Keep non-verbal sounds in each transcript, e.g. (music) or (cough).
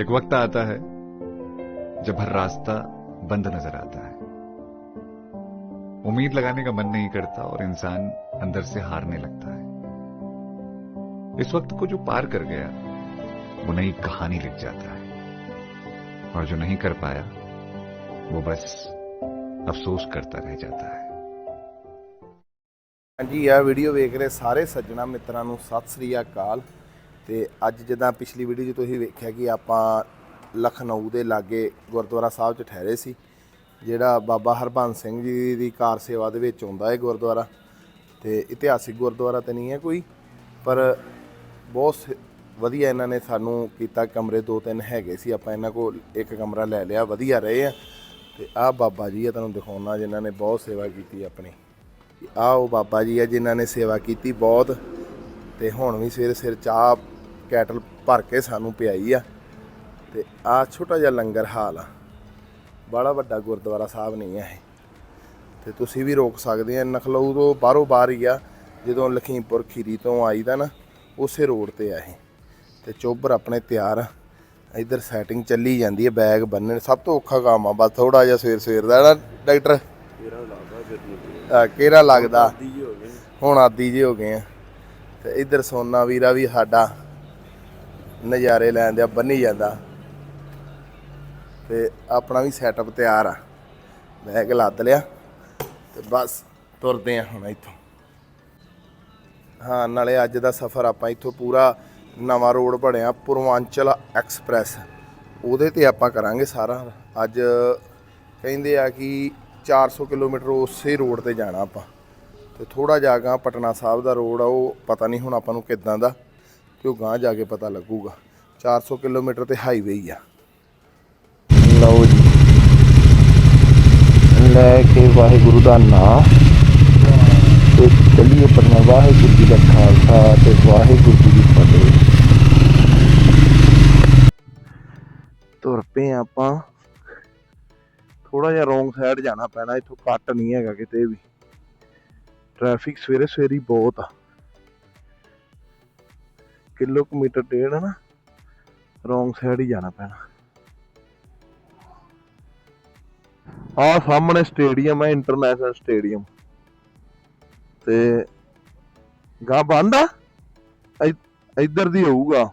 एक वक्त आता है जब हर रास्ता बंद नजर आता है उम्मीद लगाने का मन नहीं करता और इंसान अंदर से हारने लगता है इस वक्त को जो पार कर गया वो नई कहानी लिख जाता है और जो नहीं कर पाया वो बस अफसोस करता रह जाता है ਹਾਂਜੀ ਇਹ ਵੀਡੀਓ ਵੇਖ ਰਹੇ ਸਾਰੇ ਸੱਜਣਾ ਮਿੱਤਰਾਂ ਨੂੰ ਸਤਿ ਸ੍ਰੀ ਅਕਾਲ ਤੇ ਅੱਜ ਜਿੱਦਾਂ ਪਿਛਲੀ ਵੀਡੀਓ 'ਚ ਤੁਸੀਂ ਵੇਖਿਆ ਕਿ ਆਪਾਂ ਲਖਨਊ ਦੇ ਲਾਗੇ ਗੁਰਦੁਆਰਾ ਸਾਹਿਬ 'ਚ ਠਹਿਰੇ ਸੀ, ਜਿਹੜਾ ਬਾਬਾ ਹਰਬੰਸ ਸਿੰਘ ਜੀ ਦੀ ਕਾਰ ਸੇਵਾ ਦੇ ਵਿੱਚ ਆਉਂਦਾ ਹੈ ਗੁਰਦੁਆਰਾ। ਤੇ ਇਤਿਹਾਸਿਕ ਗੁਰਦੁਆਰਾ ਤਾਂ ਨਹੀਂ ਹੈ ਕੋਈ, ਪਰ ਬਹੁਤ ਸ- ਵਧੀਆ ਇਹਨਾਂ ਨੇ ਸਾਨੂੰ ਕੀਤਾ ਕਮਰੇ ਦੋ ਤਿੰਨ ਹੈਗੇ ਸੀ, ਆਪਾਂ ਇਹਨਾਂ ਕੋਲ ਇੱਕ ਕਮਰਾ ਲੈ ਲਿਆ, ਵਧੀਆ ਰਹੇ ਆ। ਤੇ ਆਹ ਬਾਬਾ ਜੀ ਆ, ਤੁਹਾਨੂੰ ਦਿਖਾਉਣਾ ਜਿਨ੍ਹਾਂ ਨੇ ਬਹੁਤ ਸੇਵਾ ਕੀਤੀ ਆਪਣੀ। ਆਹ ਉਹ ਬਾਬਾ ਜੀ ਆ ਜਿਨ੍ਹਾਂ ਨੇ ਸੇਵਾ ਕੀਤੀ ਬਹੁਤ। ਤੇ ਹੁਣ ਵੀ ਸਵੇਰੇ ਸਿਰ ਚਾਹ ਕੈਟਲ ਭਰ ਕੇ ਸਾਨੂੰ ਪਿਆਈ ਆ। ਤੇ ਆ ਛੋਟਾ ਜਿਹਾ ਲੰਗਰ ਹਾਲ ਆ। ਬੜਾ ਵੱਡਾ ਗੁਰਦੁਆਰਾ ਸਾਹਿਬ ਨਹੀਂ ਆ ਇਹ। ਤੇ ਤੁਸੀਂ ਵੀ ਰੋਕ ਸਕਦੇ ਆ ਨਖਲਊ ਤੋਂ ਬਾਹਰੋਂ ਬਾਹਰ ਹੀ ਆ। ਜਦੋਂ ਲਖੀਮਪੁਰ ਖੀਰੀ ਤੋਂ ਆਈਦਾ ਨਾ ਉਸੇ ਰੋਡ ਤੇ ਆ ਇਹ। ਤੇ ਚੋਬਰ ਆਪਣੇ ਤਿਆਰ ਆ। ਇਧਰ ਸੈਟਿੰਗ ਚੱਲੀ ਜਾਂਦੀ ਹੈ ਬੈਗ ਬੰਨਣ। ਸਭ ਤੋਂ ਔਖਾ ਕੰਮ ਆ ਬਸ ਥੋੜਾ ਜਿਹਾ ਸਵੇਰ ਸਵੇਰ ਦਾ ਨਾ ਡਾਕਟਰ। ਆ ਕਿਹੜਾ ਲੱਗਦਾ? ਹੁਣ ਆਦੀ ਜੇ ਹੋ ਗਏ ਆ। ਤੇ ਇੱਧਰ ਸੋਨਾ ਵੀਰਾ ਵੀ ਸਾਡਾ ਨਜ਼ਾਰੇ ਲੈਣ ਦਿਆ, ਬੰਨੀ ਜਾਂਦਾ। ਤੇ ਆਪਣਾ ਵੀ ਸੈਟਅਪ ਤਿਆਰ ਆ। ਬੈਗ ਲੱਦ ਲਿਆ ਤੇ ਬਸ ਤੁਰਦੇ ਆ ਹੁਣ ਇੱਥੋਂ। ਹਾਂ, ਨਾਲੇ ਅੱਜ ਦਾ ਸਫ਼ਰ ਆਪਾਂ ਇੱਥੋਂ ਪੂਰਾ ਨਵਾਂ ਰੋਡ ਬਣਿਆ, ਪੂਰਵਾਂਚਲ ਐਕਸਪ੍ਰੈਸ। ਉਹਦੇ ਤੇ ਆਪਾਂ ਕਰਾਂਗੇ ਸਾਰਾ। ਅੱਜ ਕਹਿੰਦੇ ਆ ਕਿ 400 ਕਿਲੋਮੀਟਰ ਉਸੇ ਰੋਡ ਤੇ ਜਾਣਾ ਆਪਾਂ। ਤੇ ਥੋੜਾ ਜਾ ਗਾ ਪਟਨਾ ਸਾਹਿਬ ਦਾ ਰੋਡ ਆ, ਉਹ ਪਤਾ ਨਹੀਂ ਹੁਣ ਆਪਾਂ ਨੂੰ ਕਿੱਦਾਂ ਦਾ ਕਿ ਉਹ ਗਾਂ ਜਾ ਕੇ ਪਤਾ ਲੱਗੂਗਾ। 400 ਕਿਲੋਮੀਟਰ ਤੇ ਹਾਈਵੇ ਹੀ ਆ। ਲਓ ਜੀ। ਲੈ ਕੇ ਵਾਹਿਗੁਰੂ ਦਾ ਨਾਮ। ਤੇ ਚੱਲੀਏ ਪਟਨਾ, ਵਾਹਿਗੁਰੂ ਜੀ ਦਾ ਖਾਲਸਾ ਤੇ ਵਾਹਿਗੁਰੂ ਜੀ ਦੀ ਫਤਿਹ। ਤੁਰ ਪਏ ਆਪਾਂ। ਥੋੜਾ ਜਿਹਾ ਰੋਂਗ ਸਾਈਡ ਜਾਣਾ ਪੈਣਾ, ਇੱਥੋਂ ਕੱਟ ਨਹੀਂ ਹੈਗਾ ਕਿਤੇ ਵੀ। ਟ੍ਰੈਫਿਕ ਸਵੇਰੇ ਸਵੇਰੀ ਬਹੁਤ ਆ। ਕਿਲੋਮੀਟਰ ਡੇਢ ਨਾ ਰੋਂਗ ਸਾਈਡ ਹੀ ਜਾਣਾ ਪੈਣਾ। ਆ ਸਾਹਮਣੇ ਸਟੇਡੀਅਮ ਹੈ ਇੰਟਰਨੈਸ਼ਨਲ ਸਟੇਡੀਅਮ ਤੇ ਗਾ ਬੰਦ ਆ? ਇੱਧਰ ਦੀ ਹੋਊਗਾ।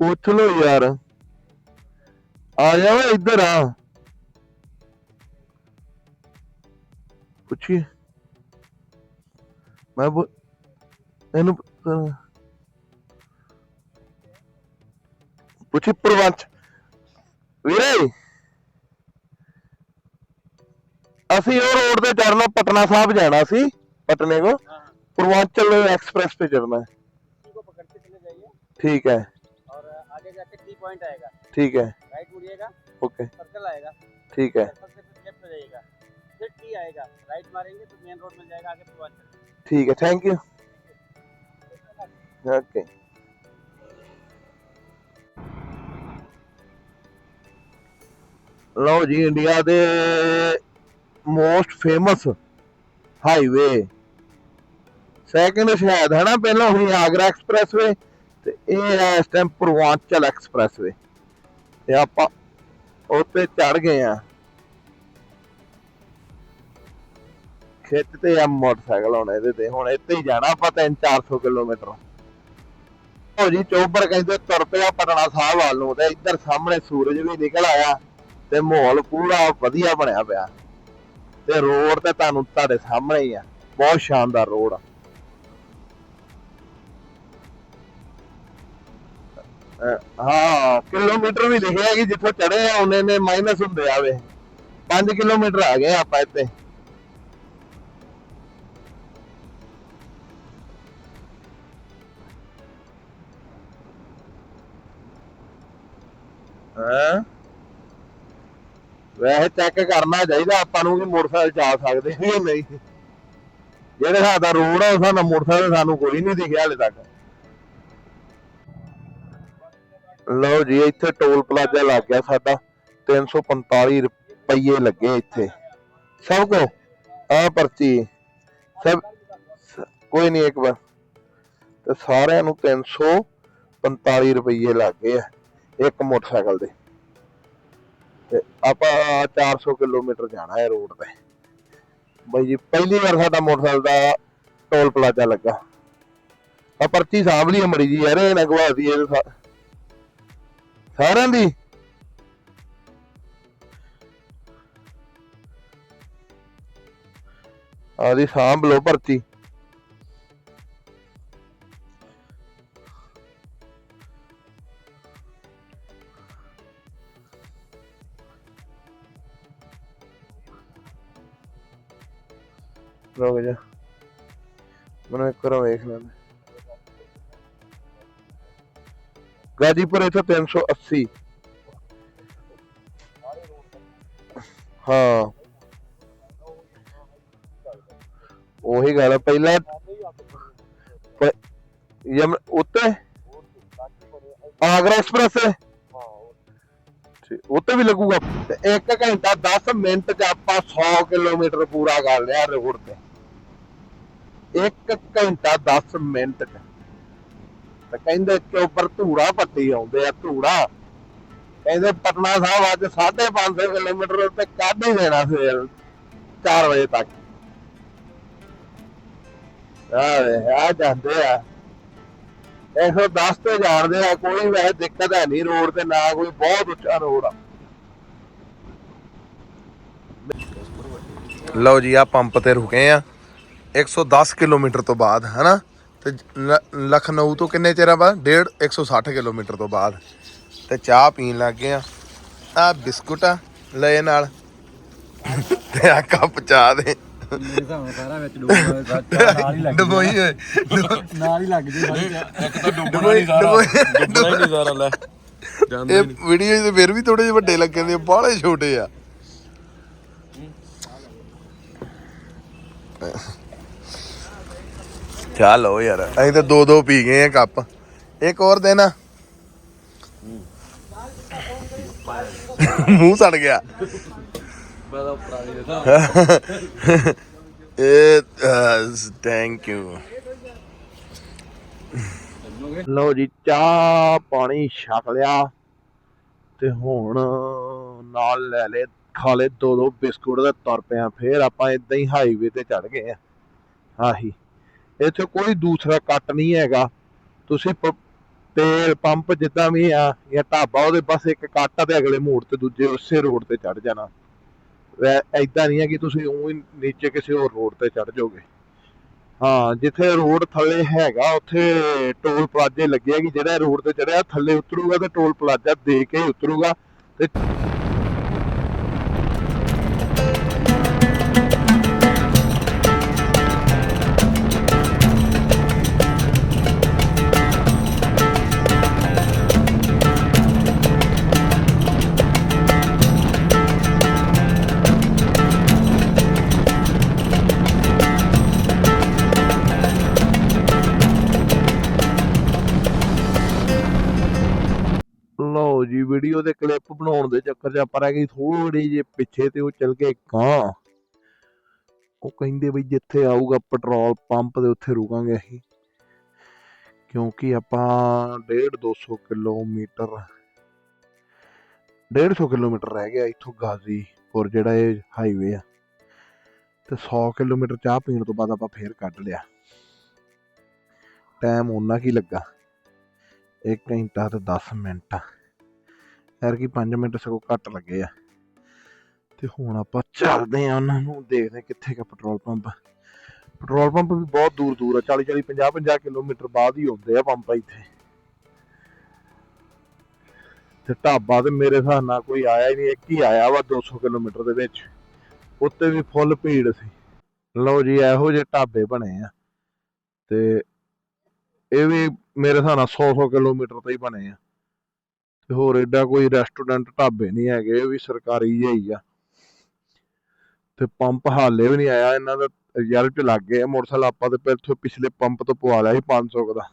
ਪੁੱਛ ਲੋ ਯਾਰ। ਆ ਜਾ ਓਏ ਇੱਧਰ ਆ। ਪੁੱਛੀ ਮੈਂ ਬੋ- ਇਹਨੂੰ ਪ- ਪੁੱਛੀ ਪ੍ਰਵੰਚ ਵੀਰੇ ਅਸੀਂ ਉਹ ਰੋਡ ਤੇ ਚੜਨਾ ਪਟਨਾ ਸਾਹਿਬ ਜਾਣਾ ਸੀ ਪਟਨੇ ਕੋ पूर्वांचल एक्सप्रेस पे चढ़ना है को पकड़ते चले जाइए ठीक है और आगे जाके टी पॉइंट आएगा ठीक है राइट मुड़िएगा ओके सर्कल आएगा ठीक है सर्कल फिर टी आएगा राइट मारेंगे तो मेन रोड मिल जाएगा आगे पूर्वांचल ठीक है थैंक यू ओके ਲਓ ਜੀ ਇੰਡੀਆ ਦੇ ਮੋਸਟ ਫੇਮਸ ਹਾਈਵੇ ਸੈਕਿੰਡ ਸ਼ਾਇਦ ਹੈ ਨਾ ਪਹਿਲਾਂ ਹੋਈ ਆਗਰਾ ਐਕਸਪ੍ਰੈਸਵੇ ਤੇ ਇਹ ਹੈ ਇਸ ਟਾਈਮ ਪੂਰਵਾਂਚਲ ਐਕਸਪ੍ਰੈਸਵੇ ਤੇ ਆਪਾਂ ਉੱਤੇ ਚੜ ਗਏ ਆ ਖਿੱਚ ਤੇ ਆ ਮੋਟਰਸਾਈਕਲ ਹੁਣ ਇਹਦੇ ਤੇ। ਹੁਣ ਇੱਥੇ ਹੀ ਜਾਣਾ ਆਪਾਂ 3-400 ਕਿਲੋਮੀਟਰ। ਉਹ ਜੀ ਚੋਬਰ ਕਹਿੰਦੇ ਤੁਰ ਪਿਆ ਪਟਨਾ ਸਾਹਿਬ ਵੱਲ ਨੂੰ ਤੇ ਇੱਧਰ ਸਾਹਮਣੇ ਸੂਰਜ ਵੀ ਨਿਕਲ ਆਇਆ ਤੇ ਮਾਹੌਲ ਪੂਰਾ ਵਧੀਆ ਬਣਿਆ ਪਿਆ। ਤੇ ਰੋਡ ਤੇ ਤੁਹਾਨੂੰ ਤੁਹਾਡੇ ਸਾਹਮਣੇ ਹੀ ਆ। ਬਹੁਤ ਸ਼ਾਨਦਾਰ ਰੋਡ ਆ। ਹਾਂ, ਕਿਲੋਮੀਟਰ ਵੀ ਲਿਖਿਆ ਕਿ ਜਿੱਥੋਂ ਚੜੇ ਆ ਉਹਨੇ ਨੇ ਮਾਈਨਸ ਹੁੰਦੇ ਆਵੇ 5 ਕਿਲੋਮੀਟਰ ਆ ਗਏ ਆਪਾਂ ਇੱਥੇ। ਹਾਂ? ਵੈਸੇ ਚੈੱਕ ਕਰਨਾ ਚਾਹੀਦਾ ਆਪਾਂ ਨੂੰ ਕਿ ਮੋਟਰਸਾਈਕਲ ਚਾ ਸਕਦੇ ਨੇ ਜਾਂ ਨਹੀਂ। ਜਿਹੜੇ ਸਾਡਾ ਰੋਡ ਆ, ਉਹ ਸਾਨੂੰ ਮੋਟਰਸਾਈਕਲ ਸਾਨੂੰ ਕੋਈ ਨਹੀਂ ਦਿਖਿਆ ਹਲੇ ਤੱਕ। ਲਓ ਜੀ, ਇੱਥੇ ਟੋਲ ਪਲਾਜ਼ਾ ਲੱਗ ਗਿਆ ਸਾਡਾ। 345 ਰੁਪਏ ਲੱਗੇ ਇੱਥੇ। ਸਭ ਕੋ? ਆ ਪਰਚੀ। ਸਭ ਕੋਈ ਨਹੀਂ ਇੱਕ ਵਾਰ। ਤੇ ਸਾਰਿਆਂ ਨੂੰ 300 45 ਰੁਪਏ ਲੱਗ ਗਏ ਆ। ਇੱਕ ਮੋਟਰਸਾਈਕਲ ਦੇ ਤੇ ਆਪਾਂ 400 ਕਿਲੋਮੀਟਰ ਜਾਣਾ ਹੈ ਰੋਡ ਤੇ। ਬਾਈ ਜੀ, ਪਹਿਲੀ ਵਾਰ ਸਾਡਾ ਮੋਟਰਸਾਈਕਲ ਦਾ ਟੋਲ ਪਲਾਜ਼ਾ ਲੱਗਾ। ਆ ਪਰਚੀ ਸਾਂਭ ਲਈ ਮੜੀ ਜੀ ਯਾਰ, ਇਹ ਨਾ ਗਵਾਦੀ ਇਹ ਸਾਰਿਆਂ ਦੀ। ਆਦੀ ਸਾਂਭ ਲਓ ਪਰਚੀ। ਰੁਕ ਜਾ? ਮੈਨੂੰ ਇੱਕ ਵਾਰ ਵੇਖ ਲੈਣ। ਦੇ। ਗਾਜੀਪੁਰ ਇੱਥੇ 380 ਹਾਂ। ਉਹੀ ਗੱਲ ਆ, ਪਹਿਲਾਂ ਯਮ ਉੱਤੇ? ਆਗਰਾ ਐਕਸਪ੍ਰੈਸ? ਉੱਤੇ ਵੀ ਲੱਗੂਗਾ। ਤੇ 1 ਘੰਟਾ 10 ਮਿੰਟ ਚ ਆਪਾਂ 100 ਕਿਲੋਮੀਟਰ ਪੂਰਾ ਕਰ ਲਿਆ ਰੋਡ ਤੇ। 1 ਘੰਟਾ 10 ਮਿੰਟ ਚ। ਤੇ ਕਹਿੰਦੇ ਚੋਪਰ ਧੂੜਾ ਪੱਟੀ ਆਉਂਦੇ ਆ, ਧੂੜਾ। ਕਹਿੰਦੇ ਪਟਨਾ ਸਾਹਿਬ ਅੱਜ 550 ਕਿਲੋਮੀਟਰ ਤੇ ਕੱਢ ਹੀ ਦੇਣਾ ਸਵੇਰ 4 ਵਜੇ ਤੱਕ। ਆਵੇ ਆ ਜਾਂਦੇ ਆ। 110 ਤੇ ਜਾਣਦੇ ਆ, ਕੋਈ ਵੈਸੇ ਦਿੱਕਤ ਹੈ ਨਹੀਂ ਰੋਡ ਤੇ, ਨਾ ਕੋਈ ਬਹੁਤ ਉੱਚਾ ਰੋਡ ਆ। ਲਓ ਜੀ ਆ ਪੰਪ ਤੇ ਰੁਕੇ ਆ। 110 ਕਿਲੋਮੀਟਰ ਤੋਂ ਬਾਅਦ ਹਨਾ? ਤੇ ਲ- ਲਖਨਊ ਤੋਂ ਕਿੰਨੇ ਚਿਰਾਂ ਬਾਅਦ? 1.5 160 ਕਿਲੋਮੀਟਰ ਤੋਂ ਬਾਅਦ। ਤੇ ਚਾਹ ਪੀਣ ਲੱਗ ਗਏ ਆ। ਆ ਬਿਸਕੁਟ ਆ ਲਏ ਨਾਲ। ਤੇ ਆ ਕੱਪ ਚਾਹ ਦੇ। ਡਬੋਈ ਨਾਲ ਹੀ ਲੱਗ ਜੇ ਇੱਕ ਤਾਂ ਡੁੱਬਣਾ ਨਹੀਂ ਸਾਰਾ। ਡੁੱਬਣਾ ਨਹੀਂ ਸਾਰਾ ਲੈ। ਇਹ ਵੀਡੀਓ ਤੇ ਫਿਰ ਵੀ ਥੋੜੇ ਜਿਹੇ ਵੱਡੇ ਲੱਗਦੇ ਆ ਬਾਹਲੇ ਛੋਟੇ ਆ। ਚਲੋ ਯਾਰ। ਅਸੀਂ ਤਾਂ ਦੋ ਦੋ ਪੀ ਗਏ ਆ ਕੱਪ। ਇੱਕ ਹੋਰ ਦੇਣਾ ਮੂੰਹ ਸੜ ਗਿਆ। ਇਹ ਥੈਂਕ ਯੂ ਲਓ ਜੀ, ਚਾਹ, ਪਾਣੀ ਛਕ ਲਿਆ। ਤੇ ਹੁਣ ਨਾਲ ਲੈ ਲੈ ਖਾ ਲੈ ਦੋ ਦੋ ਬਿਸਕੁਟ ਤੇ ਤੁਰ ਪਿਆ ਫੇਰ ਆਪਾਂ ਇਦਾਂ ਹੀ ਹਾਈਵੇ ਤੇ ਚੜ ਗਏ ਆ। ਆਹੀ। ਇੱਥੇ ਕੋਈ ਦੂਸਰਾ ਕੱਟ ਨਹੀਂ ਹੈਗਾ। ਤੁਸੀਂ ਤੇਲ ਪੰਪ ਜਿੱਦਾਂ ਵੀ ਆ, ਜਾਂ ਢਾਬਾ ਉਹਦੇ ਬਸ ਇੱਕ ਕੱਟ ਆ ਤੇ ਅਗਲੇ ਮੋੜ ਤੇ ਦੂਜੇ ਉਸੇ ਰੋਡ ਤੇ ਚੜ ਜਾਣਾ। ਐਦਾਂ ਨਹੀਂ ਹੈ ਕਿ ਤੁਸੀਂ ਉਹ ਨੀਚੇ ਕਿਸੇ ਹੋਰ ਰੋਡ ਤੇ ਚੜ ਜਾਓਗੇ। ਹਾਂ, ਜਿੱਥੇ ਰੋਡ ਥੱਲੇ ਹੈਗਾ, ਉੱਥੇ ਟੋਲ ਪਲਾਜ਼ੇ ਲੱਗੇ ਆ ਕਿ ਜਿਹੜਾ ਰੋਡ ਤੇ ਚੜਿਆ ਥੱਲੇ ਉਤਰੂਗਾ ਤੇ ਟੋਲ ਪਲਾਜ਼ਾ ਦੇ ਕੇ ਹੀ ਉਤਰੂਗਾ ਤੇ ਲਓ ਜੀ ਵੀਡੀਓ ਦੇ ਕਲਿੱਪ ਬਣਾਉਣ ਦੇ ਚੱਕਰ 'ਚ ਆਪਾਂ ਰਹਿ ਗਏ ਥੋੜੀ ਜਿਹੀ ਪਿੱਛੇ ਤੇ ਉਹ ਚੱਲ ਗਏ ਕਾਂ ਉਹ ਕਹਿੰਦੇ ਬਈ ਜਿੱਥੇ ਆਊਗਾ ਪੈਟਰੋਲ ਪੰਪ ਦੇ ਉੱਥੇ ਰੁਕਾਂਗੇ ਅਸੀਂ। ਕਿਉਂਕਿ ਆਪਾਂ 1.5 200 ਕਿਲੋਮੀਟਰ 150 ਕਿਲੋਮੀਟਰ ਰਹਿ ਗਿਆ ਇੱਥੋਂ ਗਾਜ਼ੀਪੁਰ, ਜਿਹੜਾ ਇਹ ਹਾਈਵੇ ਆ। ਤੇ 100 ਕਿਲੋਮੀਟਰ ਚਾਹ ਪੀਣ ਤੋਂ ਬਾਅਦ ਆਪਾਂ ਫੇਰ ਕੱਢ ਲਿਆ। ਟਾਈਮ ਉਹਨਾਂ ਕੀ ਲੱਗਾ। 1 ਘੰਟਾ ਤੇ 10 ਮਿੰਟ। ਯਾਰ ਕਿ 5 ਮਿੰਟ ਸਗੋਂ ਘੱਟ ਲੱਗੇ ਆ। ਤੇ ਹੁਣ ਆਪਾਂ ਚੱਲਦੇ ਆ ਉਹਨਾਂ ਨੂੰ, ਦੇਖਦੇ ਹਾਂ ਕਿੱਥੇ ਕਾ ਪੈਟਰੋਲ ਪੰਪ। ਪੈਟਰੋਲ ਪੰਪ ਵੀ ਬਹੁਤ ਦੂਰ ਦੂਰ ਆ 40 40 50 50 ਕਿਲੋਮੀਟਰ ਬਾਅਦ ਹੀ ਹੁੰਦੇ ਆ ਪੰਪ ਇੱਥੇ। ਤੇ ਢਾਬਾ ਤੇ ਮੇਰੇ ਹਿਸਾਬ ਨਾਲ ਕੋਈ ਆਇਆ ਹੀ ਨਹੀਂ, ਇੱਕ ਹੀ ਆਇਆ ਵਾ 200 ਕਿਲੋਮੀਟਰ ਦੇ ਵਿੱਚ। ਉੱਤੇ ਵੀ ਫੁੱਲ ਭੀੜ ਸੀ। ਲਓ ਜੀ, ਇਹੋ ਜਿਹੇ ਢਾਬੇ ਬਣੇ ਆ। ਤੇ ਇਹ ਵੀ ਮੇਰੇ ਹਿਸਾਬ ਨਾਲ 100 100 ਕਿਲੋਮੀਟਰ ਤੇ ਹੀ ਬਣੇ ਆ। ਤੇ ਹੋਰ ਏਡਾ ਕੋਈ ਰੈਸਟੋਰੈਂਟ ਢਾਬੇ ਨਹੀਂ ਹੈਗੇ ਇਹ ਵੀ ਸਰਕਾਰੀ ਜਿਹੇ ਹੀ ਆ। ਤੇ ਪੰਪ ਹਾਲੇ ਵੀ ਨਹੀਂ ਆਇਆ ਇਹਨਾਂ ਦਾ ਰਿਜ਼ਲਟ ਲੱਗ ਗਏ ਮੋਟਰਸਾਈਕਲ ਆਪਾਂ ਤੇ ਇੱਥੋਂ ਪਿਛਲੇ ਪੰਪ ਤੋਂ ਪਵਾ ਲਿਆ ਸੀ 500 ਕੁ ਦਾ।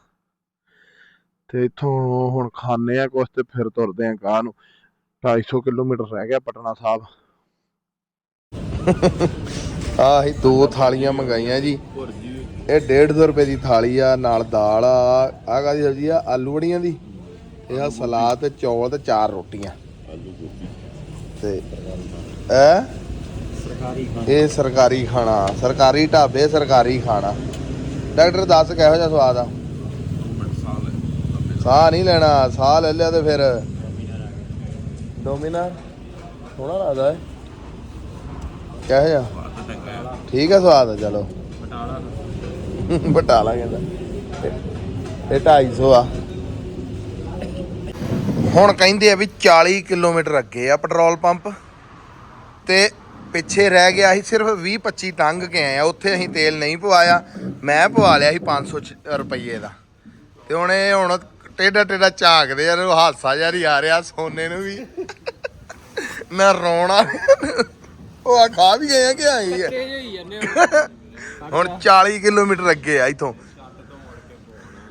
ਤੇ ਇੱਥੋਂ ਹੁਣ ਖਾਣੇ ਆ ਕੁਛ ਤੇ ਫਿਰ ਤੁਰਦੇ ਆ ਗਾਂ ਨੂੰ। 250 ਕਿਲੋਮੀਟਰ ਰਹਿ ਗਿਆ ਪਟਨਾ ਸਾਹਿਬ। (laughs) ਆਹੀ ਦੋ ਥਾਲੀਆਂ ਮੰਗਾਈਆਂ ਜੀ। ਇਹ 150 ਰੁਪਏ ਦੀ ਥਾਲੀ ਆ ਨਾਲ ਦਾਲ ਆ ਆਹ ਕਾਦੀ ਸਬਜ਼ੀ ਆ? ਆਲੂ ਵੜੀਆਂ ਦੀ? ਇਹ ਆ ਸਲਾਦ ਤੇ ਚੌਲ ਤੇ ਚਾਰ ਰੋਟੀਆਂ। ਤੇ ਐ ਸਰਕਾਰੀ ਇਹ ਸਰਕਾਰੀ ਖਾਣਾ ਸਰਕਾਰੀ ਢਾਬੇ ਸਰਕਾਰੀ ਖਾਣਾ। ਡਾਕਟਰ ਦੱਸ ਕਿਹੋ ਜਿਹਾ ਸਵਾਦ ਆ? ਸਾਹ ਨਹੀਂ ਲੈਣਾ ਸਾਹ ਲੈ ਲਿਆ ਤੇ ਫਿਰ। ਡੋਮਿਨਾਰ ਸੋਹਣਾ ਲੱਗਦਾ ਹੈ ਕਿਹੋ ਜਿਹਾ? ਠੀਕ ਹੈ ਸਵਾਦ ਚਲੋ। ਬਟਾਲਾ ਕਹਿੰਦਾ। ਇਹ- ਇਹ 250 ਆ। ਹੁਣ ਕਹਿੰਦੇ ਆ ਵੀ 40 ਕਿਲੋਮੀਟਰ ਅੱਗੇ ਆ ਪੈਟਰੋਲ ਪੰਪ। ਤੇ ਪਿੱਛੇ ਰਹਿ ਗਿਆ ਸੀ ਸਿਰਫ 20 25 ਟੰਗ ਕੇ ਆਏ ਆ। ਉੱਥੇ ਅਸੀਂ ਤੇਲ ਨਹੀਂ ਪਵਾਇਆ। ਮੈਂ ਪਵਾ ਲਿਆ ਸੀ 500 ਚ- ਰੁਪਈਏ ਦਾ। ਤੇ ਹੁਣ ਇਹ ਹੁਣ ਟੇਡਾ ਟੇਡਾ ਝਾਕਦੇ ਯਾਰ ਹਾਸਾ ਜਿਹਾ ਹੀ ਆ ਰਿਹਾ ਸੋਨੇ ਨੂੰ ਵੀ। ਨਾ ਰੋਣਾ। ਉਹ ਆ ਖਾ ਵੀ ਗਏ ਆ ਕਿ ਆਈ ਆ? ਹੁਣ 40 ਕਿਲੋਮੀਟਰ ਅੱਗੇ ਆ ਇਥੋਂ।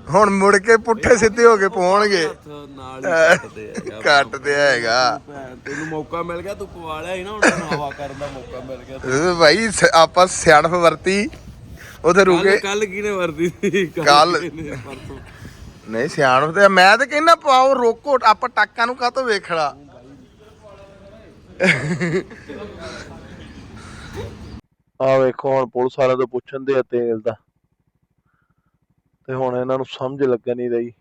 ਹੁਣ ਮੁੜ ਕੇ ਪੁੱਠੇ ਸਿੱਧੇ ਹੋ ਕੇ ਪਹੁੰਚਣਗੇ ਨਾਲ ਹੀ ਕੱਟਦੇ ਆ ਕੱਟਦੇ ਹੈਗਾ। ਭੈਣ, ਤੈਨੂੰ ਮੌਕਾ ਮਿਲ ਗਿਆ ਤੂੰ ਪਵਾ ਲਿਆ ਸੀ ਨਾ ਹੁਣ ਤੈਨੂੰ ਹਵਾ ਕਰਨ ਦਾ ਮੌਕਾ ਮਿਲ ਗਿਆ ਭਾਈ ਸ- ਆਪਾਂ ਸਿਆਣਪ ਵਰਤੀ ਉਥੇ ਰੁਕੇ ਕੱਲ ਕਿਹਨੇ ਵਰਦੀ ਸੀ? ਕੱਲ੍ਹ। ਕਿਹਨੇ ਪਰਸੋਂ ਨਹੀਂ ਸਿਆਣਪ ਤੇ ਮੈਂ ਤੇ ਕਹਿੰਦਾ ਪਾਓ ਰੋਕੋ ਆਪਾਂ ਟਾਕਾਂ ਨੂੰ ਕਾਹਤੋਂ ਵੇਖਣਾ? ਆ ਵੇਖੋ ਹੁਣ ਪੁਲਿਸ ਵਾਲਿਆਂ ਤੋਂ ਪੁੱਛਣ ਦੇ ਆ ਤੇਲ ਦਾ। ਤੇ ਹੁਣ ਇਹਨਾਂ ਨੂੰ ਸਮਝ ਲੱਗਣ ਨਹੀਂ ਰਹੀ।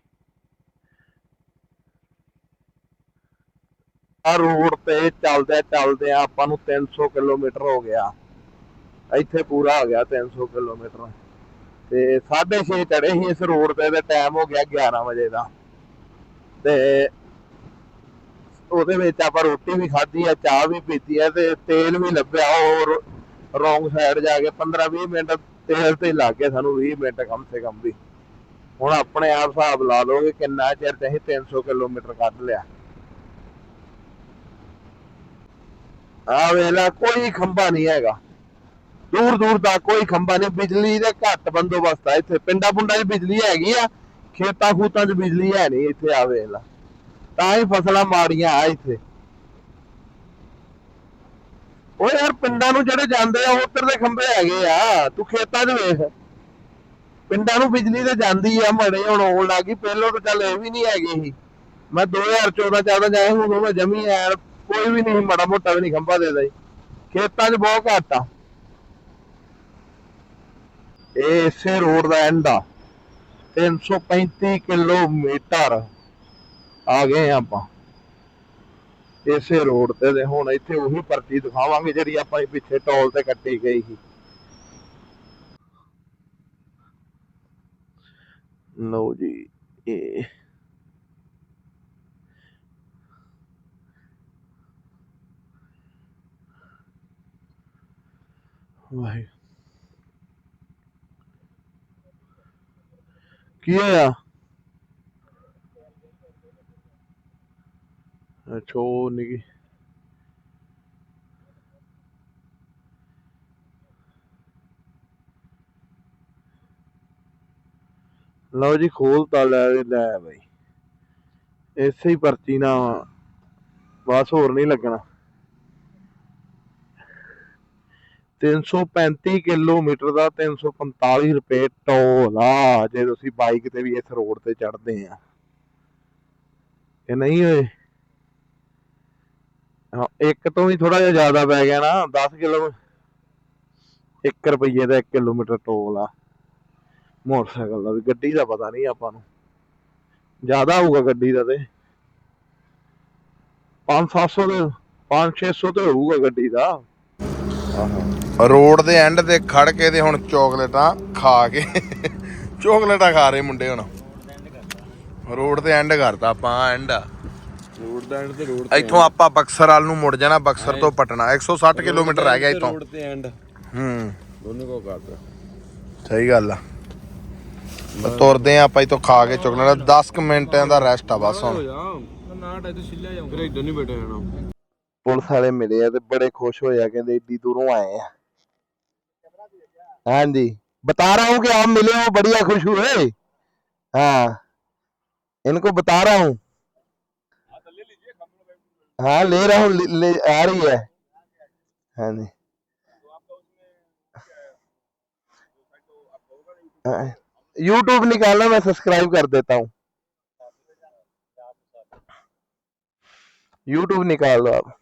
ਆ ਰੋਡ ਤੇ ਚੱਲਦੇ ਚੱਲਦੇ ਆਪਾਂ ਨੂੰ 300 ਕਿਲੋਮੀਟਰ ਹੋ ਗਿਆ। ਇੱਥੇ ਪੂਰਾ ਹੋ ਗਿਆ 300 ਕਿਲੋਮੀਟਰ। ਤੇ 6:30 ਚੜੇ ਸੀ ਇਸ ਰੋਡ ਤੇ ਤੇ ਟਾਈਮ ਹੋ ਗਿਆ 11 ਵਜੇ ਦਾ। ਤੇ ਉਹਦੇ ਵਿੱਚ ਆਪਾਂ ਰੋਟੀ ਵੀ ਖਾਧੀ ਆ, ਚਾਹ ਵੀ ਪੀਤੀ ਆ ਤੇ ਤੇਲ ਵੀ ਲੱਭਿਆ। ਹੋਰ ਰੋਂਗ ਸਾਈਡ ਜਾ ਕੇ 15-20 ਮਿੰਟ ਤੇਲ ਤੇ ਲੱਗ ਗਏ ਸਾਨੂੰ 20 ਮਿੰਟ ਕਮ ਸੇ ਕਮ ਵੀ। ਹੁਣ ਆਪਣੇ ਆਪ ਹਿਸਾਬ ਲਾ ਲਓ ਕਿੰਨਾ ਚਿਰ ਤੇ ਅਸੀਂ 300 ਕਿਲੋਮੀਟਰ ਕੱਢ ਲਿਆ। ਆ ਵੇਲਾ ਕੋਈ ਖੰਭਾ ਨਹੀਂ ਹੈਗਾ। ਦੂਰ ਦੂਰ ਤੱਕ ਕੋਈ ਖੰਭਾ ਨਹੀਂ, ਬਿਜਲੀ ਦੇ ਘੱਟ ਬੰਦੋਬਸਤ ਆ ਇੱਥੇ। ਪਿੰਡਾਂ ਪੁੰਡਾਂ 'ਚ ਬਿਜਲੀ ਹੈਗੀ ਆ, ਖੇਤਾਂ ਖੂਤਾਂ 'ਚ ਬਿਜਲੀ ਹੈ ਨਹੀਂ ਇੱਥੇ ਆ ਵੇਲਾ ਤਾਂ ਹੀ ਫਸਲਾਂ ਮਾੜੀਆਂ ਆ ਇੱਥੇ। ਓਏ ਯਾਰ, ਪਿੰਡਾਂ ਨੂੰ ਜਿਹੜੇ ਜਾਂਦੇ ਆ ਉੱਧਰ ਦੇ ਖੰਭੇ ਹੈਗੇ ਆ। ਤੂੰ ਖੇਤਾਂ 'ਚ ਵੇਖ। ਪਿੰਡਾਂ ਨੂੰ ਬਿਜਲੀ ਤੇ ਜਾਂਦੀ ਆ ਮੜੇ ਹੁਣ ਆਉਣ ਲੱਗੀ, ਪਹਿਲਾਂ ਤਾਂ ਚੱਲ ਇਹ ਵੀ ਨਹੀਂ ਹੈਗੇ ਸੀ। ਮੈਂ 2014 14 ਜਾਇਆ ਹੁਣ ਉਹ ਜਮੀ ਯਾਰ ਕੋਈ ਵੀ ਨਹੀਂ ਮੜਾ ਮੋਟਾ ਵੀ ਨਹੀਂ ਖੰਭਾ ਦੇਦਾ ਜੀ ਖੇਤਾਂ 'ਚ ਬਹੁਤ ਘੱਟ ਆ। ਇਹ ਇਸੇ ਰੋਡ ਦਾ ਐਂਡ ਆ। 335 ਕਿਲੋਮੀਟਰ ਆ ਗਏ ਆਪਾਂ। ਇਸੇ ਰੋਡ ਤੇ ਹੁਣ ਇੱਥੇ ਉਹੀ ਪਰਚੀ ਦਿਖਾਵਾਂਗੇ ਜਿਹੜੀ ਆਪਾਂ ਪਿੱਛੇ ਟੋਲ ਤੇ ਕੱਟੀ ਗਈ ਸੀ। ਲਓ ਜੀ ਇਹ ਵਾਹਿ ਕੀ ਹੋਇਆ? ਅੱਛਾ ਉਹ ਨਿੱਕੀ ਲਓ ਜੀ, ਖੋਲ ਤਾਂ ਲੈ ਲੈ ਬਈ। ਇਸੇ ਹੀ ਪਰਚੀ ਨਾ ਬਸ ਹੋਰ ਨਹੀਂ ਲੱਗਣਾ। 335 ਕਿਲੋਮੀਟਰ ਦਾ 345 ਰੁਪਏ ਟੋਲ ਆ, ਜੇ ਤੁਸੀਂ ਬਾਈਕ ਤੇ ਵੀ ਇਸ ਰੋਡ ਤੇ ਚੜਦੇ ਆ। ਇਹ ਨਹੀਂ ਹੋਏ। ਇੱਕ ਤੋਂ ਵੀ ਥੋੜਾ ਜਿਹਾ ਜ਼ਿਆਦਾ ਪੈ ਗਿਆ ਨਾ 10 ਕਿਲੋ 1 ਰੁਪਏ ਦਾ 1 ਕਿਲੋਮੀਟਰ ਟੋਲ ਆ। ਮੋਟਰਸਾਈਕਲ ਦਾ ਵੀ ਗੱਡੀ ਦਾ ਪਤਾ ਨਹੀਂ ਆਪਾਂ ਨੂੰ। ਜ਼ਿਆਦਾ ਹੋਊਗਾ ਗੱਡੀ ਦਾ ਤੇ। 5-700 ਦੇ 5-600 ਤੇ ਹੋਊਗਾ ਗੱਡੀ ਦਾ। ਰੋਡ ਦੇ ਐਂਡ ਤੇ ਖੜ ਕੇ ਤੇ ਹੁਣ ਚੋਕਲੇਟਾਂ ਖਾ ਕੇ ਚੋਕਲੇਟਾਂ ਖਾ ਰਹੇ ਮੁੰਡੇ ਹੁਣ। ਰੋਡ ਤੇ ਐਂਡ ਕਰਤਾ ਆਪਾਂ ਐਂਡ ਆ ਰੋਡ ਦਾ ਐਂਡ ਤੇ ਰੋਡ ਇੱਥੋਂ ਆਪਾਂ ਬਕਸਰ ਵੱਲ ਨੂੰ ਮੁੜ ਜਾਣਾ ਬਕਸਰ ਤੋਂ ਪਟਨਾ। 160 ਕਿਲੋਮੀਟਰ ਰਹਿ ਗਿਆ ਇੱਥੋਂ। ਰੋਡ ਤੇ ਐਂਡ ਹੂੰ। ਦੋਨੋਂ ਕੋ ਕਰਦਾ ਸਹੀ ਗੱਲ ਆ। ਤੁਰਦੇ ਆ ਆਪਾਂ ਇੱਥੋਂ ਖਾ ਕੇ ਚੁੱਕਣਾ 10 ਕੁ ਮਿੰਟਾਂ ਦਾ ਰੈਸਟ ਆ ਬਸ ਹੋ ਹੁਣ ਜਾ ਨਾ ਟਾਈ ਤੇ ਛਿੱਲਿਆ ਜਾਊਗਾ ਫਿਰ ਇਦਾਂ ਨਹੀਂ ਬੈਠੇ ਜਾਣਾ ਪੁਲਿਸ ਵਾਲੇ ਮਿਲੇ ਆ ਤੇ ਬੜੇ ਖੁਸ਼ ਹੋਏ ਆ ਕਹਿੰਦੇ ਏਡੀ ਦੂਰੋਂ ਆਏ ਆ ਹਾਂਜੀ बता रहा हूँ कि आप मिले हो बढ़िया खुश हुए हाँ इनको बता रहा हूँ हाँ ले रहा हूँ ले, ले आ रही है हाँ जी यूट्यूब निकालना मैं सब्सक्राइब कर देता हूँ यूट्यूब निकाल लो आप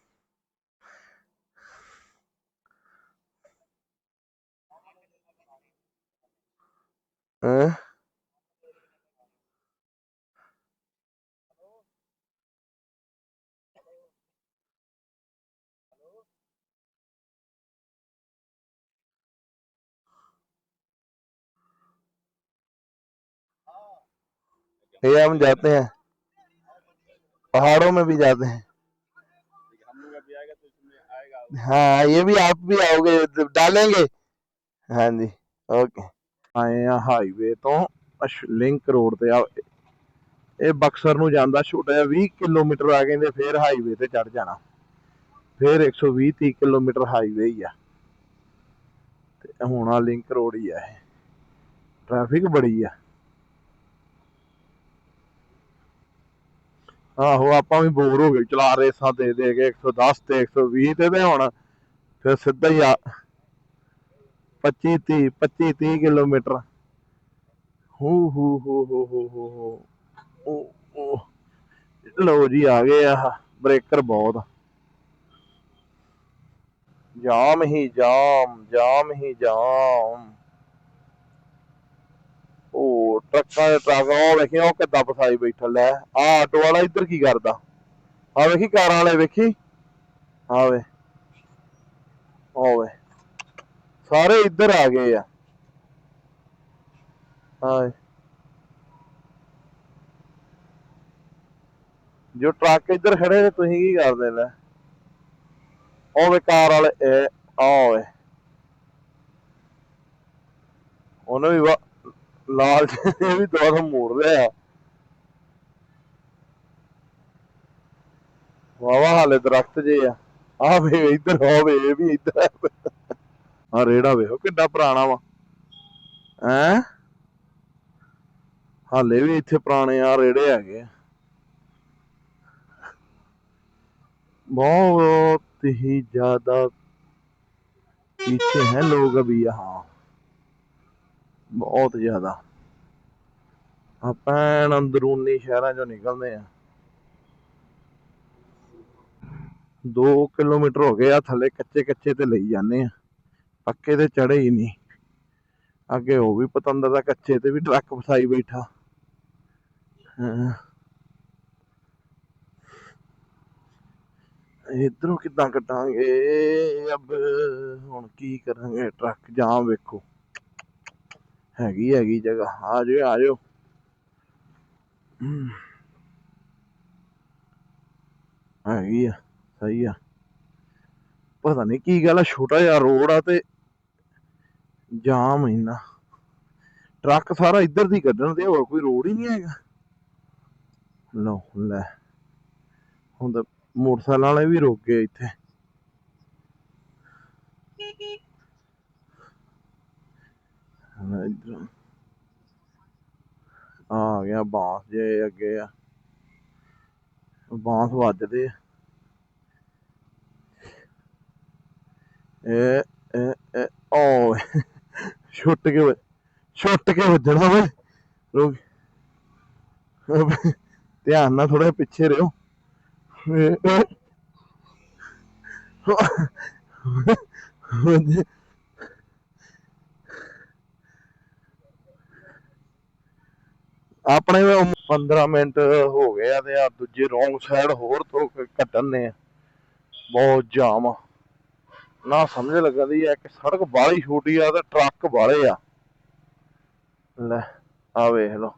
हैं? ये हम जाते हैं पहाड़ों में भी जाते हैं हम लोग अभी आएगा तो इसमें आएगा हाँ ये भी आप भी आओगे तो डालेंगे हाँ जी ਓਕੇ ਆਏ ਆ ਹਾਈਵੇ ਤੋਂ ਲਿੰਕ ਰੋਡ ਤੇ ਆ ਇਹ ਬਕਸਰ ਨੂੰ ਜਾਂਦਾ ਛੋਟਾ ਜਿਹਾ 20 ਕਿਲੋਮੀਟਰ ਆ ਕਹਿੰਦੇ ਫੇਰ ਹਾਈਵੇ ਤੇ ਚੜ ਜਾਣਾ ਫੇਰ 120 30 ਕਿਲੋਮੀਟਰ ਹਾਈਵੇ ਹੀ ਆ ਤੇ ਹੁਣ ਆ ਲਿੰਕ ਰੋਡ ਹੀ ਆ ਇਹ ਟ੍ਰੈਫਿਕ ਬੜੀ ਆ ਆਹੋ, ਆਪਾਂ ਵੀ ਬੋਰ ਹੋ ਗਏ। ਚਲਾ ਰੇਸਾਂ ਦੇ ਦੇ ਕੇ 110 ਤੇ 120 ਤੇ ਤੇ ਹੁਣ ਫਿਰ ਸਿੱਧਾ ਹੀ ਆ। 25 30 25 30 ਕਿਲੋਮੀਟਰ। ਹੂ ਹੂ ਹੂ ਹੂ, ਹੋ, ਹੂ ਹੂ। ਉਹ ਉਹ ਲਓ ਜੀ, ਆ ਗਏ ਆ ਬ੍ਰੇਕਰ ਬਹੁਤ। ਜਾਮ ਹੀ ਜਾਮ ਜਾਮ ਹੀ ਜਾਮ। ਉਹ ਟਰੱਕਾਂ ਦੇ ਟਰੱਕ ਉਹ ਵੇਖੀ, ਉਹ ਕਿੱਦਾਂ ਫਸਾਈ ਬੈਠਾ ਲੈ ਆ ਆਟੋ ਵਾਲਾ ਇੱਧਰ ਕੀ ਕਰਦਾ? ਆ ਵੇਖੀ, ਕਾਰਾਂ ਵਾਲੇ ਵੇਖੀ? ਆ ਵੇ। ਓਏ ਸਾਰੇ ਇੱਧਰ ਆ ਗਏ ਆ। ਹਾਂ ਜੋ ਟਰੱਕ ਇੱਧਰ ਖੜੇ ਨੇ, ਤੁਸੀਂ ਕੀ ਕਰਦੇ ਲੈ ਉਹ ਵੇ ਕਾਰ ਵਾਲੇ, ਇਹ ਆ ਓਏ ਉਹਨੇ ਵੀ ਲਾਲ ਇਹ ਵੀ ਦੁਆਰਾ ਮੋੜ ਰਿਹਾ ਆ ਵਾਵਾ ਹਾਲੇ ਦਰਖਤ ਜੇ ਆ ਆ ਵੇ ਇੱਧਰ ਆ ਵੇ ਇਹ ਵੀ ਇੱਧਰ ਆ ਆ ਰੇੜਾ ਵੇਖੋ ਕਿੱਡਾ ਪੁਰਾਣਾ ਵਾ ਹੈਂ ਹਾਲੇ ਵੀ ਇੱਥੇ ਪੁਰਾਣੇ ਆ ਰੇੜੇ ਹੈਗੇ ਆ बहुत ही ज्यादा पीछे हैं लोग अभी यहाँ ਬਹੁਤ ਜ਼ਿਆਦਾ ਆਪਾਂ ਐਨ ਅੰਦਰੂਨੀ ਸ਼ਹਿਰਾਂ ਚੋਂ ਨਿਕਲਦੇ ਆ। 2 ਕਿਲੋਮੀਟਰ ਹੋ ਗਏ ਆ, ਥੱਲੇ ਕੱਚੇ ਕੱਚੇ ਤੇ ਲਈ ਜਾਂਦੇ ਆ। ਪੱਕੇ ਤੇ ਚੜੇ ਹੀ ਨਹੀਂ। ਅੱਗੇ ਉਹ ਵੀ ਪਤੰਦਰ ਦਾ ਕੱਚੇ ਤੇ ਵੀ ਟਰੱਕ ਫਸਾਈ ਬੈਠਾ। ਇਧਰੋਂ ਕਿੱਦਾਂ ਕੱਟਾਂਗੇ ਅਬ, ਹੁਣ ਕੀ ਕਰਾਂਗੇ? ਟਰੱਕ ਜਾਮ ਵੇਖੋ। ਹੈਗੀ ਹੈਗੀ ਜਗ੍ਹਾ। ਆ ਜਾਓ ਆ ਜਾਓ ਹੈਗੀ ਆ, ਸਹੀ ਆ। ਪਤਾ ਨਹੀਂ ਕੀ ਗੱਲ ਆ, ਛੋਟਾ ਜਿਹਾ ਰੋਡ ਆ ਤੇ ਜਾਮ ਇੰਨਾ। ਟਰੱਕ ਸਾਰਾ ਇੱਧਰ ਦੀ ਕੱਢਣ ਦੇ ਹੋਰ ਕੋਈ ਰੋਡ ਹੀ ਨਹੀਂ ਹੈਗਾ। ਲਓ, ਲੈ। ਹੁਣ ਤਾਂ ਮੋਟਰਸਾਈਕਲ ਵਾਲੇ ਵੀ ਰੁਕ ਗਏ ਇੱਥੇ। ਹੁਣ ਆ ਗਿਆ ਬਾਂਸ ਜੇ ਅੱਗੇ ਆ। ਬਾਂਸ ਵੱਜਦੇ ਆ। ਇਹ ਇਹ ਓ ਛੁੱਟ ਕੇ ਛੁੱਟ ਕੇ ਵੱਜਣਾ ਵੇ ਰੁਕ। ਧਿਆਨ ਨਾਲ ਥੋੜਾ ਪਿੱਛੇ ਰਹੋ। ਇਹ- ਇਹ- ਆਪਣੇ ਵੀ 15 ਮਿੰਟ ਹੋ ਗਏ ਆ ਤੇ ਆ ਦੂਜੇ ਰੋਂਗ ਸਾਈਡ ਹੋਰ ਤੋਂ ਕ- ਨੇ ਆ। ਬਹੁਤ ਜਾਮ ਨਾ ਸਮਝ ਲੱਗਦੀ ਆ ਕਿ ਸੜਕ ਬਾਹਲੀ ਛੋਟੀ ਆ ਤੇ ਟਰੱਕ ਬਾਹਲੇ ਆ। ਲੈ, ਆ ਵੇਖ ਲਓ।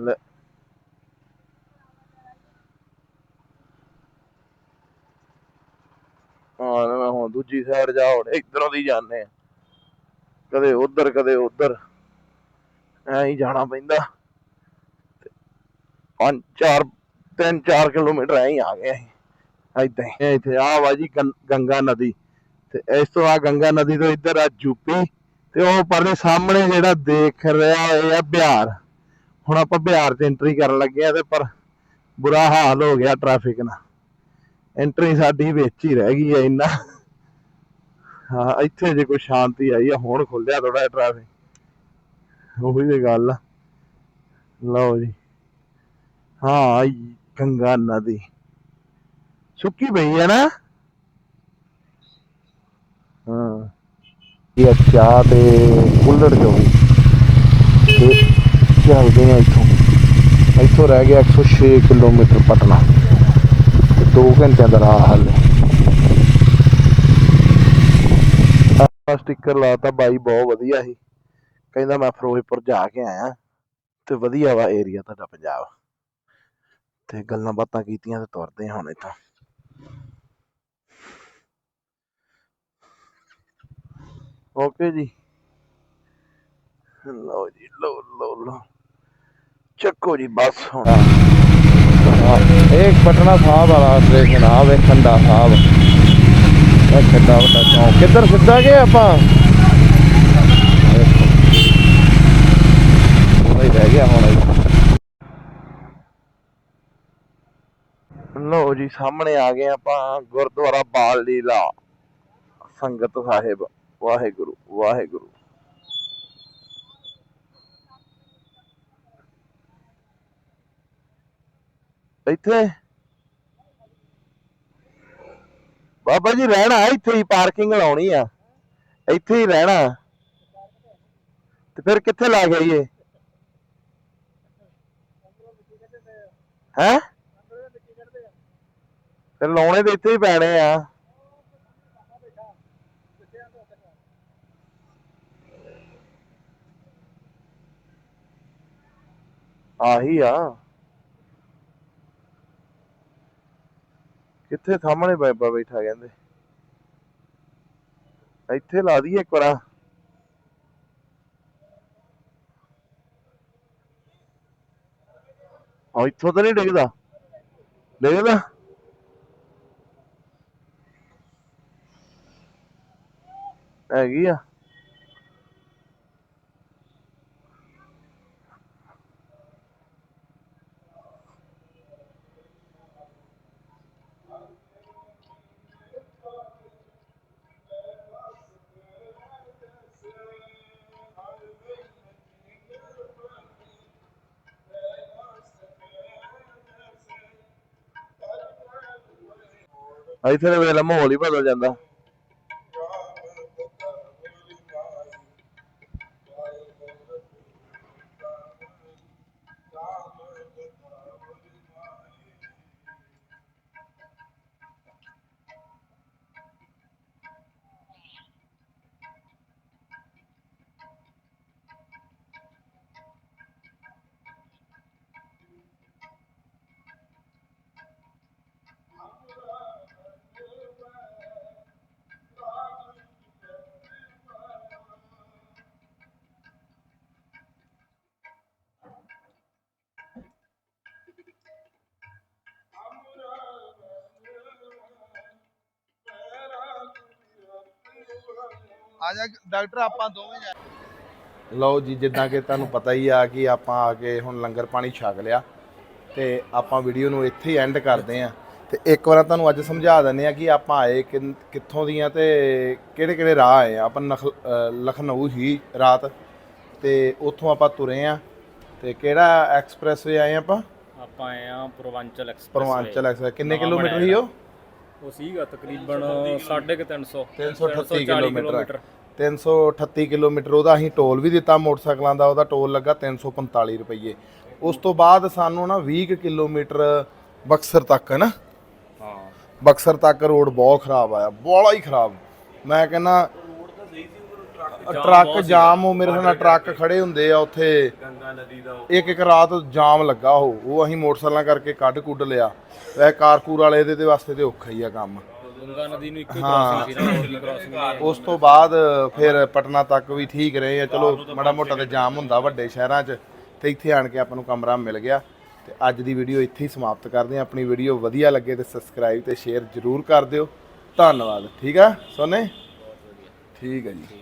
ਲੈ। ਹਾਂ ਹੁਣ ਦੂਜੀ ਸਾਈਡ ਜਾ ਹੁਣ ਇਧਰੋਂ ਦੀ ਜਾਂਦੇ ਆ। ਕਦੇ ਉਧਰ ਕਦੇ ਉਧਰ। ਐਂ ਹੀ ਜਾਣਾ ਪੈਂਦਾ। ਪੰਜ, ਚਾਰ, ਤਿੰਨ, ਚਾਰ ਕਿਲੋਮੀਟਰ ਐਂ ਹੀ ਆ ਗਏ ਅਸੀਂ ਏਦਾਂ ਹੀ। ਇੱਥੇ ਆ ਵਾ ਜੀ ਗੰਗਾ ਨਦੀ। ਤੇ ਇਸ ਤੋਂ ਆ ਗੰਗਾ ਨਦੀ ਤੋਂ ਇੱਧਰ ਆ ਯੂਪੀ ਤੇ ਉਹ ਪਰਲੇ ਸਾਹਮਣੇ ਜਿਹੜਾ ਦੇਖ ਰਿਹਾ ਇਹ ਆ ਬਿਹਾਰ। ਹੁਣ ਆਪਾਂ ਬਿਹਾਰ 'ਚ ਐਂਟਰੀ ਕਰਨ ਲੱਗੇ ਆ ਤੇ ਪਰ ਬੁਰਾ ਹਾਲ ਹੋ ਗਿਆ ਟ੍ਰੈਫਿਕ ਨਾਲ। ਐਂਟਰੀ ਸਾਡੀ ਵਿੱਚ ਹੀ ਰਹਿ ਗਈ ਹੈ ਇੰਨਾ। ਹਾਂ, ਇੱਥੇ ਜੇ ਕੋਈ ਸ਼ਾਂਤੀ ਆਈ ਆ, ਹੁਣ ਖੁੱਲਿਆ ਥੋੜਾ ਟ੍ਰੈਫਿਕ ਉਹੀ ਤੇ ਗੱਲ ਆ। ਲਓ ਜੀ। ਹਾਂ ਗੰਗਾ ਨਦੀ। ਸੁੱਕੀ ਪਈ ਹੈ ਨਾ? ਹਾਂ। ਇਹ ਚਾਹ ਤੇ ਕੁੱਲੜ ਜੋ ਤੇ ਚੱਲਦੇ ਆ ਇੱਥੋਂ। ਇੱਥੋਂ ਰਹਿ ਗਿਆ 106 ਕਿਲੋਮੀਟਰ ਪਟਨਾ। ਤੇ 2 ਘੰਟਿਆਂ ਦਾ ਰਾਹ ਹਾਲੇ ਆਹ ਸਟicker ਲਾਤਾ ਬਾਈ, ਬਹੁਤ ਵਧੀਆ ਸੀ। ਕਹਿੰਦਾ ਮੈਂ ਫਿਰੋਜ਼ਪੁਰ ਜਾ ਕੇ ਆਇਆ ਤੇ ਵਧੀਆ ਵਾ ਏਰੀਆ ਤੁਹਾਡਾ ਪੰਜਾਬ। ਤੇ ਗੱਲਾਂ ਬਾਤਾਂ ਕੀਤੀਆਂ ਤੇ ਤੁਰਦੇ ਹੁਣ ਇੱਥੋਂ। ਓਕੇ ਜੀ। ਲਓ ਜੀ, ਲਓ ਲਓ ਲਓ। ਚੱਕੋ ਜੀ ਬਸ ਹੁਣ। ਇੱਕ ਪਟਨਾ ਸਾਹਿਬ ਵਾਲਾ ਸਟੇਸ਼ਨ ਆ ਖੰਡਾ ਸਾਹਿਬ। ਇਹ ਕਿੱਡਾ ਵੱਡਾ ਚੌਂਕ। ਕਿੱਧਰ ਸਿੱਧਾ ਗਏ ਆਪਾਂ ਉਹਦਾ ਹੀ ਰਹਿ ਗਿਆ ਹੁਣ। ਲਓ ਜੀ, ਸਾਹਮਣੇ ਆ ਗਏ ਆਪਾਂ ਗੁਰਦੁਆਰਾ ਬਾਲ ਲੀਲਾ ਸੰਗਤ ਸਾਹਿਬ, ਵਾਹਿਗੁਰੂ ਵਾਹਿਗੁਰੂ। ਇੱਥੇ? ਬਾਬਾ ਜੀ ਰਹਿਣਾ, ਇੱਥੇ ਹੀ ਪਾਰਕਿੰਗ ਲਾਉਣੀ ਆ। ਇੱਥੇ ਹੀ ਰਹਿਣਾ। ਤੇ ਫਿਰ ਕਿੱਥੇ ਲਾ ਗਈਏ ਹੈ? ਫਿਰ ਲਾਉਣੇ ਤੇ ਇੱਥੇ ਹੀ ਪੈਣੇ ਆ। ਆਹੀ ਆ। ਕਿੱਥੇ ਸਾਹਮਣੇ ਬਾਬਾ ਬੈਠਾ ਕਹਿੰਦੇ। ਇੱਥੇ ਲਾ ਦਈਏ ਇੱਕ ਵਾਰ। ਆ ਇੱਥੋਂ ਤਾਂ ਨਹੀਂ ਡਿੱਗਦਾ। ਡਿੱਗਦਾ। ਹੈਗੀ ਆ। ਇੱਥੇ ਤਾਂ ਵੇਲੇ ਮਾਹੌਲ ਹੀ ਬਦਲ ਜਾਂਦਾ ਆ ਜਾ ਡਾਕਟਰ ਆਪਾਂ ਦੋਵੇਂ ਜਾ ਲਓ ਜੀ ਜਿੱਦਾਂ ਕਿ ਤੁਹਾਨੂੰ ਪਤਾ ਹੀ ਆ ਕਿ ਆਪਾਂ ਆ ਕੇ ਹੁਣ ਲੰਗਰ ਪਾਣੀ ਛਕ ਲਿਆ ਤੇ ਆਪਾਂ ਵੀਡੀਓ ਨੂੰ ਇੱਥੇ ਹੀ ਐਂਡ ਕਰਦੇ ਆ ਤੇ ਇੱਕ ਵਾਰ ਤੁਹਾਨੂੰ ਅੱਜ ਸਮਝਾ ਦਿੰਦੇ ਆ ਕਿ ਆਪਾਂ ਆਏ ਕਿੱਥੋਂ ਦੀਆਂ ਤੇ ਕਿਹੜੇ ਕਿਹੜੇ ਰਾਹ ਆਏ ਆ ਆਪਾਂ ਲਖਨਊ ਹੀ ਰਾਤ ਤੇ ਉੱਥੋਂ ਆਪਾਂ ਤੁਰੇ ਆ ਤੇ ਕਿਹੜਾ ਐਕਸਪ੍ਰੈਸਵੇ ਆਏ ਆਪਾਂ? ਆਪਾਂ ਆਏ ਆ ਪੂਰਵਾਂਚਲ ਐਕਸਪ੍ਰੈਸ ਪਰਮਾਂਚਲ ਐਕਸਪ੍ਰੈਸ ਕਿੰਨੇ ਕਿਲੋਮੀਟਰ ਸੀ ਉਹ? ਉਹ ਸੀਗਾ ਤਕਰੀਬਨ 350 338 ਕਿਲੋਮੀਟਰ 338 ਕਿਲੋਮੀਟਰ। ਉਹਦਾ ਅਸੀਂ ਟੋਲ ਵੀ ਦਿੱਤਾ ਮੋਟਰਸਾਈਕਲਾਂ ਦਾ ਉਹਦਾ ਟੋਲ ਲੱਗਾ 345 ਰੁਪਏ ਉਸ ਤੋਂ ਬਾਅਦ ਸਾਨੂੰ ਨਾ 20 ਕੁ ਕਿਲੋਮੀਟਰ ਬਕਸਰ ਤੱਕ ਹੈ ਨਾ? ਹਾਂ। ਬਕਸਰ ਤੱਕ ਰੋਡ ਬਹੁਤ ਖਰਾਬ ਆਇਆ ਬੋਲਾ ਹੀ ਖਰਾਬ। ਮੈਂ ਕਹਿੰਦਾ ਟਰੱਕ ਜਾਮ ਉਹ ਮੇਰੇ ਨਾਲ ਟਰੱਕ ਖੜੇ ਹੁੰਦੇ ਆ ਉੱਥੇ। ਗੰਗਾ ਨਦੀ ਦਾ ਇੱਕ ਇੱਕ ਰਾਤ ਜਾਮ ਲੱਗਾ ਉਹ। ਉਹ ਅਸੀਂ ਮੋਟਰਸਾਈਕਲਾਂ ਕਰਕੇ ਕੱਢ ਕੁੱਡ ਲਿਆ। ਵੈ ਕਾਰਕੂਰ ਵਾਲੇ ਇਹਦੇ ਤੇ ਵਾਸਤੇ ਤੇ ਔਖਾ ਹੀ ਆ ਕੰਮ। ਗੰਗਾ ਨਦੀ ਨੂੰ ਇੱਕੋ ਹੀ ਕ੍ਰਾਸਿੰਗ ਸੀ ਨਾ ਹੋਰ ਕ੍ਰਾਸਿੰਗ ਨਹੀਂ ਉਸ ਤੋਂ ਬਾਅਦ ਫਿਰ ਪਟਨਾ ਤੱਕ ਵੀ ਠੀਕ ਰਹੇ ਆ। ਚਲੋ ਮਾੜਾ ਮੋਟਾ ਤੇ ਜਾਮ ਹੁੰਦਾ ਵੱਡੇ ਸ਼ਹਿਰਾਂ 'ਚ। ਤੇ ਇੱਥੇ ਆਣ ਕੇ ਆਪਾਂ ਨੂੰ ਕਮਰਾ ਮਿਲ ਗਿਆ। ਤੇ ਅੱਜ ਦੀ ਵੀਡੀਓ ਇੱਥੇ ਹੀ ਸਮਾਪਤ ਕਰਦੇ ਹਾਂ। ਆਪਣੀ ਵੀਡੀਓ ਵਧੀਆ ਲੱਗੇ ਤੇ ਸਬਸਕ੍ਰਾਈਬ ਤੇ ਸ਼ੇਅਰ ਜ਼ਰੂਰ ਕਰ ਦਿਓ। ਧੰਨਵਾਦ। ਠੀਕ ਆ ਸੋਨੇ? ਠੀਕ ਹੈ ਜੀ।